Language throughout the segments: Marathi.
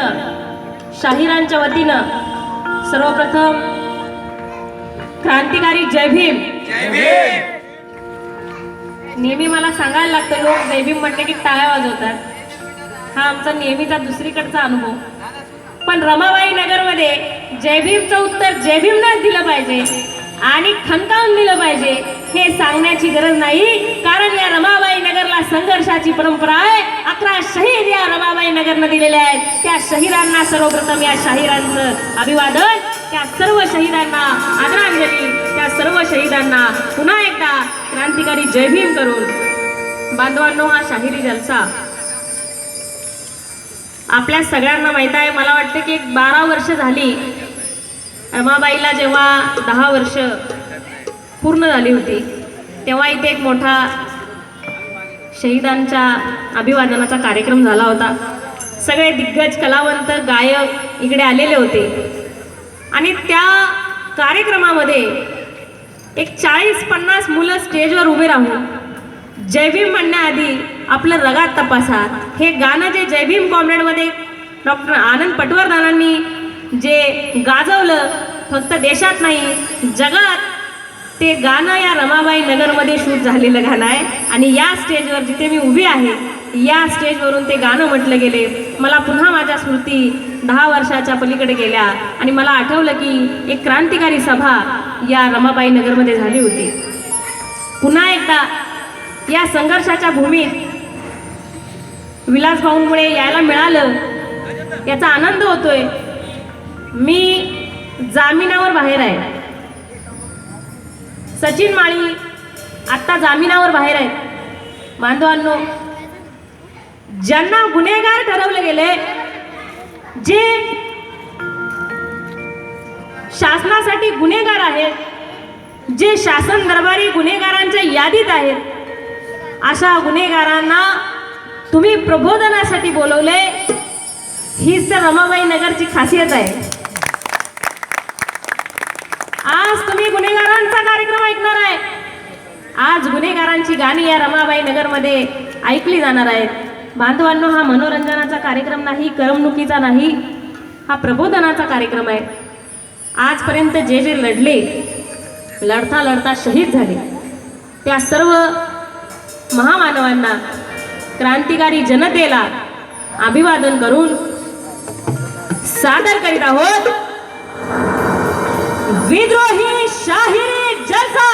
वतीनं शाहिरांच्या वतीनं सर्वप्रथम क्रांतिकारी जय भीम. नेहमी मला सांगायला लागतं लोक जय भीम म्हटले की टाळ्या वाजवतात. हा आमचा नेहमीचा दुसरीकडचा अनुभव. पण रमाबाई नगरमध्ये जय भीमचं उत्तर जय भीमनाच दिलं पाहिजे. आणि खणकावून दिलं पाहिजे. हे सांगण्याची गरज नाही. कारण या रमाबाई नगरला संघर्षाची परंपरा आहे. अकरा शहीद या रमाबाई नगरनं दिलेले आहेत. त्या शहीरांना सर्वप्रथम या शाहिरांचं अभिवादन. त्या सर्व शहीदांना आदरांजली. त्या सर्व शहीदांना पुन्हा एकदा क्रांतिकारी जयभीम करून. बांधवांनो हा शाहिरी जलसा. आपल्या सगळ्यांना माहीत आहे. मला वाटतं की एक बारा वर्ष झाली रमाबाईला जेव्हा दहा वर्ष पूर्ण झाली होती तेव्हा इथे एक मोठा शहीदांच्या अभिवादनाचा कार्यक्रम झाला होता. सगळे दिग्गज कलावंत गायक इकडे आलेले होते. आणि त्या कार्यक्रमामध्ये एक चाळीस पन्नास मुलं स्टेजवर उभे राहून जय भीम म्हणण्याआधी आपलं रगात तपासा हे गाणं जे जय भीम कॉम्रेडमध्ये डॉक्टर आनंद पटवर्धनांनी जे गाजवलं फक्त देशात नाही जगात ते गाणं या रमाबाई नगरमध्ये शूट झालेलं गाणं आहे. आणि या स्टेजवर जिथे मी उभी आहे या स्टेजवरून ते गाणं म्हटलं गेले. मला पुन्हा माझ्या स्मृती दहा वर्षाच्या पलीकडे गेल्या आणि मला आठवलं की एक क्रांतिकारी सभा या रमाबाई नगरमध्ये झाली होती. पुन्हा एकदा या संघर्षाच्या भूमीत विलास भाऊंमुळे यायला मिळालं याचा आनंद होतोय. मी जामिनावर बाहेर आहे. सचिन माळी आत्ता जामिनावर बाहेर आहेत. बांधवांनो ज्यांना गुन्हेगार ठरवले गेले जे शासनासाठी गुन्हेगार आहेत जे शासन दरबारी गुन्हेगारांच्या यादीत आहेत अशा गुन्हेगारांना तुम्ही प्रबोधनासाठी बोलवले हीच तर रमाबाई नगरची खासियत आहे. आज गुन्हेगारांचा कार्यक्रम ऐकणार आहे. आज गुन्हेगारांची गाणी या रमाबाई नगरमध्ये ऐकली जाणार आहेत. बांधवांनो हा मनोरंजनाचा कार्यक्रम नाही करमणुकीचा नाही हा प्रबोधनाचा कार्यक्रम आहे. आजपर्यंत जे जे लढले लढता लढता शहीद झाले. त्या सर्व महामानवांना क्रांतिकारी जनतेला अभिवादन करून सादर करीत आहोत. विद्रोही शाहिरी जलसा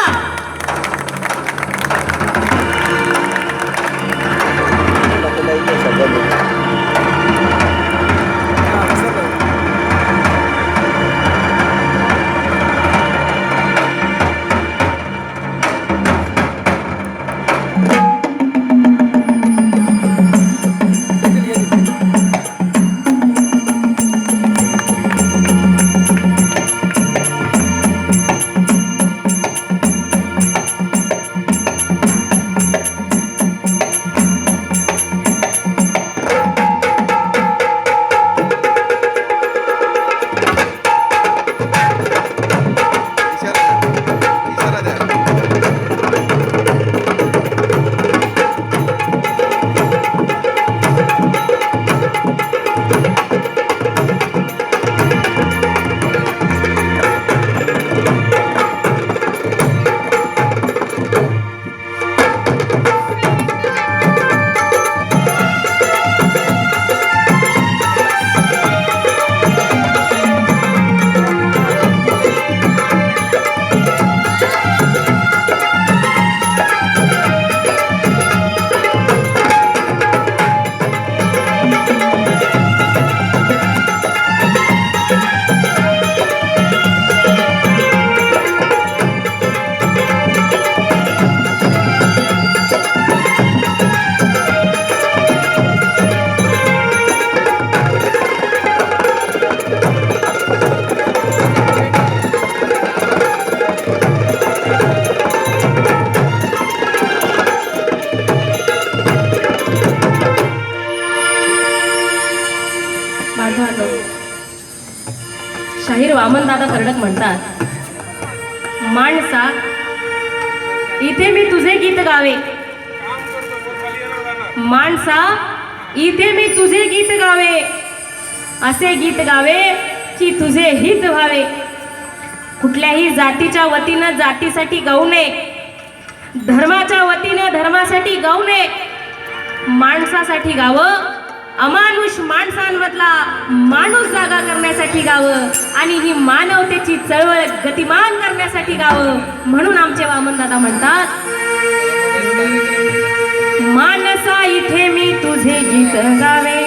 दादा कर्डक म्हणतात माणसा इथे मी तुझे गीत गावे. माणसा इथे मी तुझे गीत गावे. असे गीत गावे की तुझे हित व्हावे. कुठल्याही जातीच्या वतीनं जातीसाठी गाऊ नये. धर्माच्या वतीनं धर्मासाठी गाऊ नये. माणसासाठी गावं अमानुष माणसं माणूस जागा करण्यासाठी गावं आणि ही मानवतेची चळवळ गतिमान करण्यासाठी गावं म्हणून आमचे वामनदादा म्हणतात. मानसा इथे मी तुझे गीत गावे.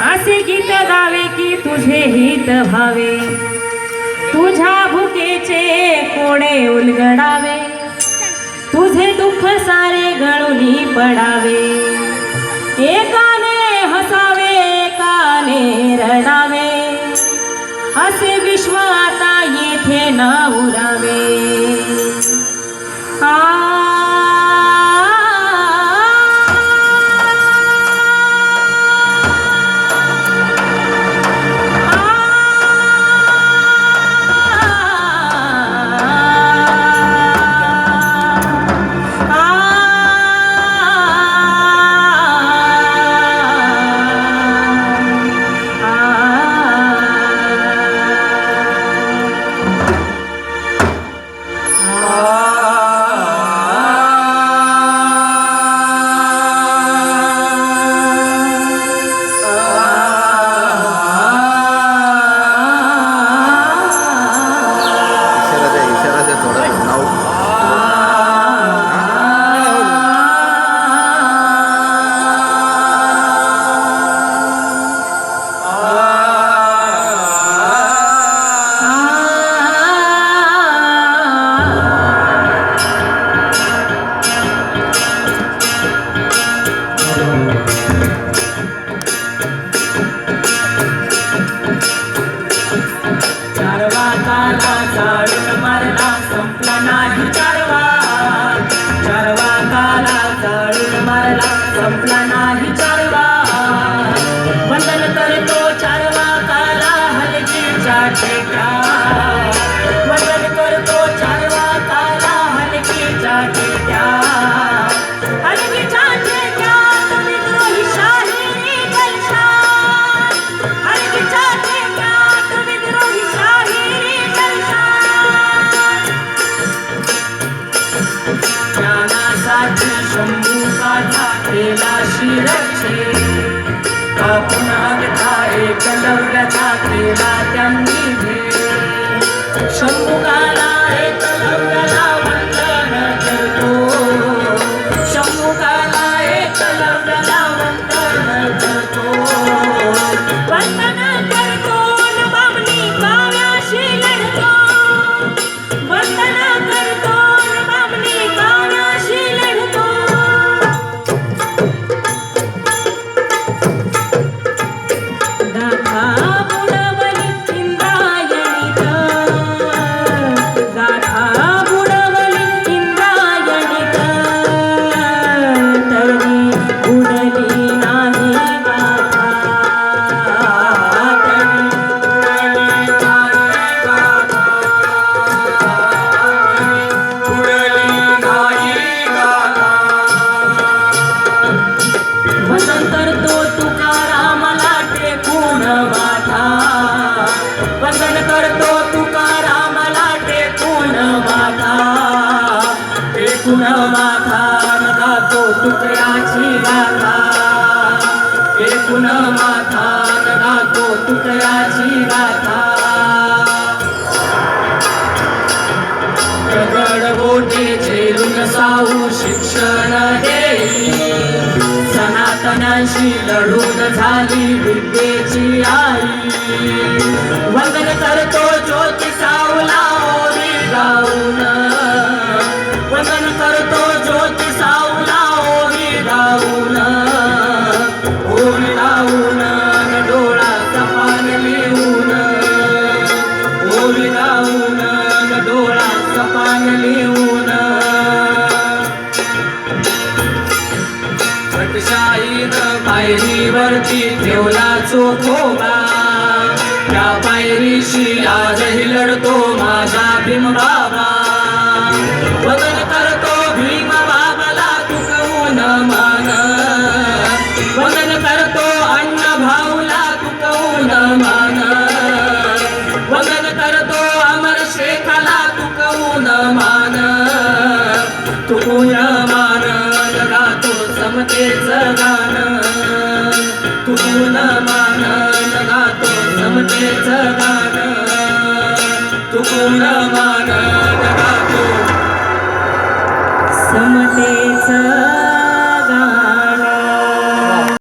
असे गीत गावे की तुझे हित भावे. तुझ्या भुकेचे कोडे उलगडावे. तुझे दुःख सारे गळूनी पडावे. एकाने रडावे रडावे असे विश्व आता येथे न उरावे. आ वंदन करतो चारवा काला हलकीच्या ठेका. जाऊ शिक्षण देई. सनातनाशी लढून झाली विद्येची आई. वंदन करतो ज्योती सावला भीम बाबा वदन करतो भीम बाबाला तुकवून मान. वदन करतो अण्णा भाऊला तुकवून मान. वदन करतो अमर शेखाला तुकवून मान. तुकवून मान जगा तो समतेच गान तुकवून मान जगा तो समतेच गान समतेच